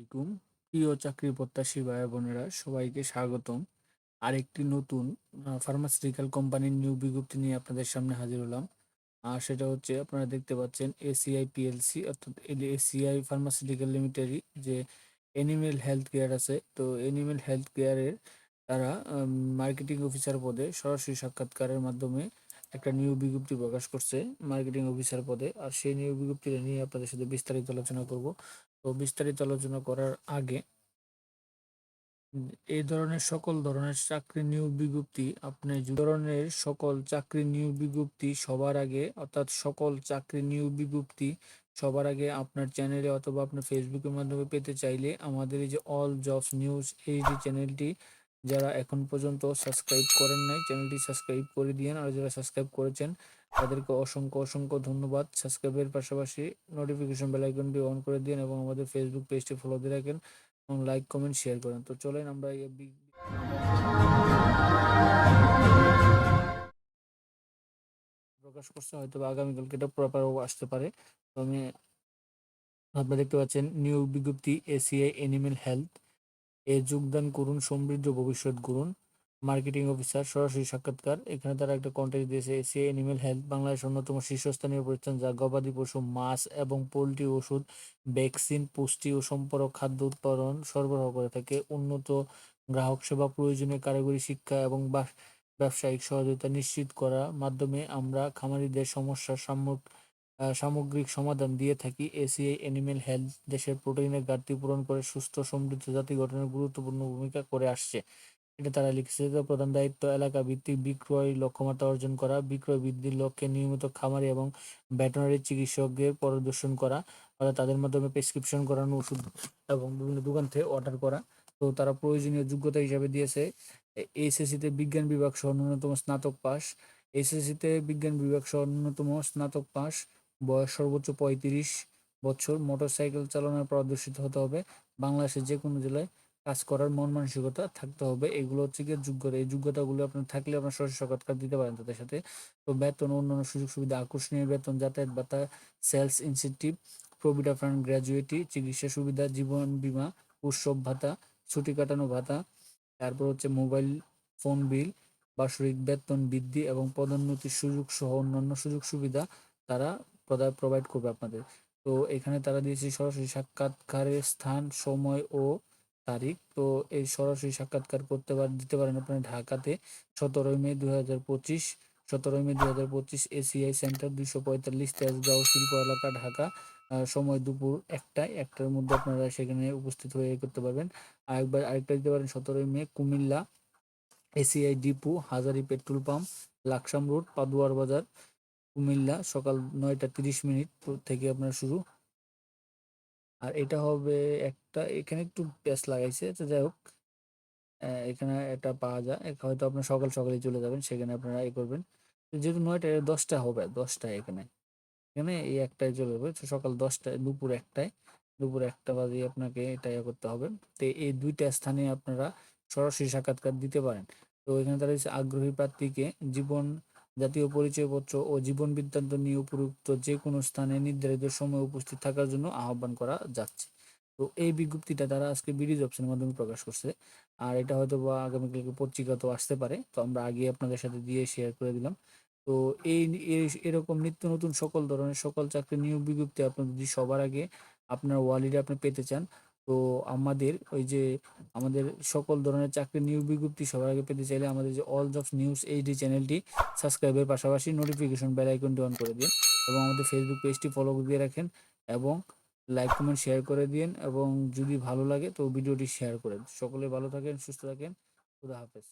আলাইকুম। প্রিয় চাকরি প্রত্যাশী ভাই বোনেরা, সবাইকে স্বাগতম। আরেকটি নতুন ফার্মাসিউটিক্যাল কোম্পানির নিয়োগ বিজ্ঞপ্তি নিয়ে আপনাদের সামনে হাজির হলাম। আর সেটা হচ্ছে আপনারা দেখতে পাচ্ছেন এসিআই পিএলসি অর্থাৎ এসিআই ফার্মাসিউটিক্যাল লিমিটেডই যে এনিমেল হেলথ কেয়ার আছে। তো এনিমেল হেলথ কেয়ারের তারা মার্কেটিং অফিসার পদে সরাসরি সাক্ষাৎকারের মাধ্যমে একটা নিয়োগ বিজ্ঞপ্তি প্রকাশ করছে মার্কেটিং অফিসার পদে। আর সেই নিয়োগ বিজ্ঞপ্তিটা নিয়ে আপনাদের সাথে বিস্তারিত আলোচনা করব। তো বিস্তারিত আলোচনা করার আগে, এই ধরনের সকল ধরনের চাকরি নিয়োগ বিজ্ঞপ্তি আপনি যে ধরনের সকল চাকরি নিয়োগ বিজ্ঞপ্তি সবার আগে, অর্থাৎ সকল চাকরি নিয়োগ বিজ্ঞপ্তি সবার আগে আপনার চ্যানেলে অথবা আপনার ফেসবুকের মাধ্যমে পেতে চাইলে আমাদের এই যে অল জবস নিউজ এই যে চ্যানেলটি যারা এখন পর্যন্ত সাবস্ক্রাইব করেন নাই চ্যানেলটি সাবস্ক্রাইব করে দিয়েন। আর যারা সাবস্ক্রাইব করেছেন তাদেরকে অসংখ্য অসংখ্য ধন্যবাদ। সাবস্ক্রাইবের পাশাপাশি নোটিফিকেশন বেল আইকনটি অন করে দিন এবং আমাদের ফেসবুক পেজটি ফলো দিয়ে রাখেন এবং লাইক কমেন্ট শেয়ার করেন। তো চলেন আমরা প্রকাশ করছে হয়তো আগামীকালকে এটা প্রপার আসতে পারে। আমি আপনারা দেখতে পাচ্ছেন নিয়োগ বিজ্ঞপ্তি এসিআই এনিমেল হেলথ এ যোগদান করুন, সমৃদ্ধ ভবিষ্যৎ গড়ুন। মার্কেটিং অফিসার সরাসরি সাক্ষাৎকার। এখানে তারা একটা কন্টেন্ট দিয়েছে, এসিআই এনিমেল হেলথ বাংলাদেশ অন্যতম শীর্ষস্থানীয় প্রতিষ্ঠান যা গবাদি পশু, মাছ এবং পোলট্রি ওষুধ, ভ্যাকসিন, পুষ্টি ও সম্পর্ক খাদ্য উৎপাদন সরবরাহ করে থাকে। উন্নত গ্রাহক সেবা, প্রয়োজনীয় কারিগরি শিক্ষা এবং ব্যবসায়িক সহযোগিতা নিশ্চিত করার মাধ্যমে আমরা খামারিদের সমস্যার সামগ্রিক সামগ্রিক সমাধান দিয়ে থাকি। এসিআই অ্যানিমেল হেলথ দেশের প্রোটিনের ঘাটতি পূরণ করে সুস্থ, সমৃদ্ধ জাতি গঠনের গুরুত্বপূর্ণ ভূমিকা করে আসছে। এটা তারা লিখেছে প্রধান দায়িত্ব এলাকা ভিত্তিক বিক্রয় লক্ষ্যমাত্রা অর্জন করা বিক্রয় বৃদ্ধির লক্ষ্যে নিয়মিত খামারি এবং ভেটেরিনারি চিকিৎসকদের পরিদর্শন করা, অর্থাৎ তাদের মাধ্যমে প্রেসক্রিপশন করানো, ওষুধ এবং বিভিন্ন দোকান থেকে অর্ডার করা। তো তারা প্রয়োজনীয় যোগ্যতা হিসাবে দিয়েছে। এইচএসসিতে বিজ্ঞান বিভাগ সহ ন্যূনতম স্নাতক পাস এইচএসসিতে বিজ্ঞান বিভাগ সহ ন্যূনতম স্নাতক পাস বয়স সর্বোচ্চ পঁয়ত্রিশ বছর। মোটরসাইকেল চালানোর প্রদর্শিত হতে হবে। বাংলাদেশের যে কোনো জেলায় কাজ করার মন মানসিকতা থাকতে হবে। এগুলো হচ্ছে গিয়ে যোগ্যতা এই যোগ্যতাগুলো আপনার থাকলে আপনার সরাসরি সাক্ষাৎকার দিতে পারেন তাদের সাথে। তো বেতন অন্যান্য সুযোগ সুবিধা আকর্ষণীয় বেতন, যাতায়াত ভাতা sales incentive provident fund gratuity চিকিৎসা সুবিধা, জীবন বীমা, উৎসব ভাতা, ছুটি কাটানো ভাতা, তারপর হচ্ছে মোবাইল ফোন বিল বার্ষিক বেতন বৃদ্ধি এবং পদোন্নতির সুযোগ সহ অন্যান্য সুযোগ সুবিধা তারা প্রদায় প্রোভাইড করবে আপনাদের। তো এখানে তারা দিয়েছে সরাসরি সাক্ষাৎকারের স্থান, সময় ও তারিখ। তো এই সরাসরি সাক্ষাৎকার করতে পার, দিতে পারেন আপনারা ঢাকাতে সতেরোই মে দুই হাজার পঁচিশ, সতেরোই মে দুই হাজার পঁচিশ এসিআই সেন্টার দুইশো পঁয়তাল্লিশ তেজগাঁও শিল্প এলাকা ঢাকা। সময় দুপুর একটায়, একটার মধ্যে আপনারা সেখানে উপস্থিত হয়ে করতে পারবেন। আরেকবার আরেকটা দিতে পারেন সতেরোই মে Comilla ACI depot, Hazari petrol pump, Laksam road, পাদুয়ার বাজার, কুমিল্লা সকাল নয়টা তিরিশ মিনিট থেকে আপনার শুরু। আর এটা হবে একটা, এখানে একটু প্যাচ লাগাইছে, তো যাই হোক এখানে এটা পাওয়া যায়। হয়তো আপনার সকাল সকালে চলে যাবেন, সেখানে আপনারা এ করবেন। যেহেতু নয়টা দশটা হবে, দশটায় এখানে। এখানে এই একটায় চলে যাবে, তো সকাল দশটায়, দুপুর একটায়, দুপুর একটা বাজে আপনাকে এটা ইয়ে করতে হবে। তো এই দুইটা স্থানে আপনারা সরাসরি সাক্ষাৎকার দিতে পারেন। তো এখানে তারা আগ্রহী প্রার্থীকে জীবন জাতীয় পরিচয়পত্র ও জীবন বৃত্তান্ত নিয়ে উপযুক্ত যে কোনো স্থানে নির্ধারিত সময় উপস্থিত থাকার জন্য আহ্বান করা যাচ্ছে। তো এই বিজ্ঞপ্তিটা তারা আজকে বিডি জবসের মাধ্যমে প্রকাশ করছে। আর এটা হয়তো বা আগামীকালকে পত্রিকাতেও আসতে পারে। তো আমরা আগে আপনাদের সাথে দিয়ে শেয়ার করে দিলাম। তো এই এরকম নিত্য নতুন সকল ধরনের সকল চাকরি নিয়োগ বিজ্ঞপ্তি আপনি যদি সবার আগে আপনার ওয়ালিডে আপনি পেতে চান তো আমাদের ওই যে আমাদের সকল ধরনের চাকরি নিয়োগ বিজ্ঞপ্তি সবার আগে পেতে চাইলে আমাদের যে অল জবস নিউজ এইচডি চ্যানেলটি সাবস্ক্রাইবের পাশাপাশি নোটিফিকেশন বেল আইকনটি অন করে দিন এবং আমাদের ফেসবুক পেজটি ফলো দিয়ে রাখেন এবং লাইক কমেন্ট শেয়ার করে দিন এবং যদি ভালো লাগে তো ভিডিওটি শেয়ার করেন সকলে ভালো থাকেন, সুস্থ থাকেন, খুদা হাফেজ।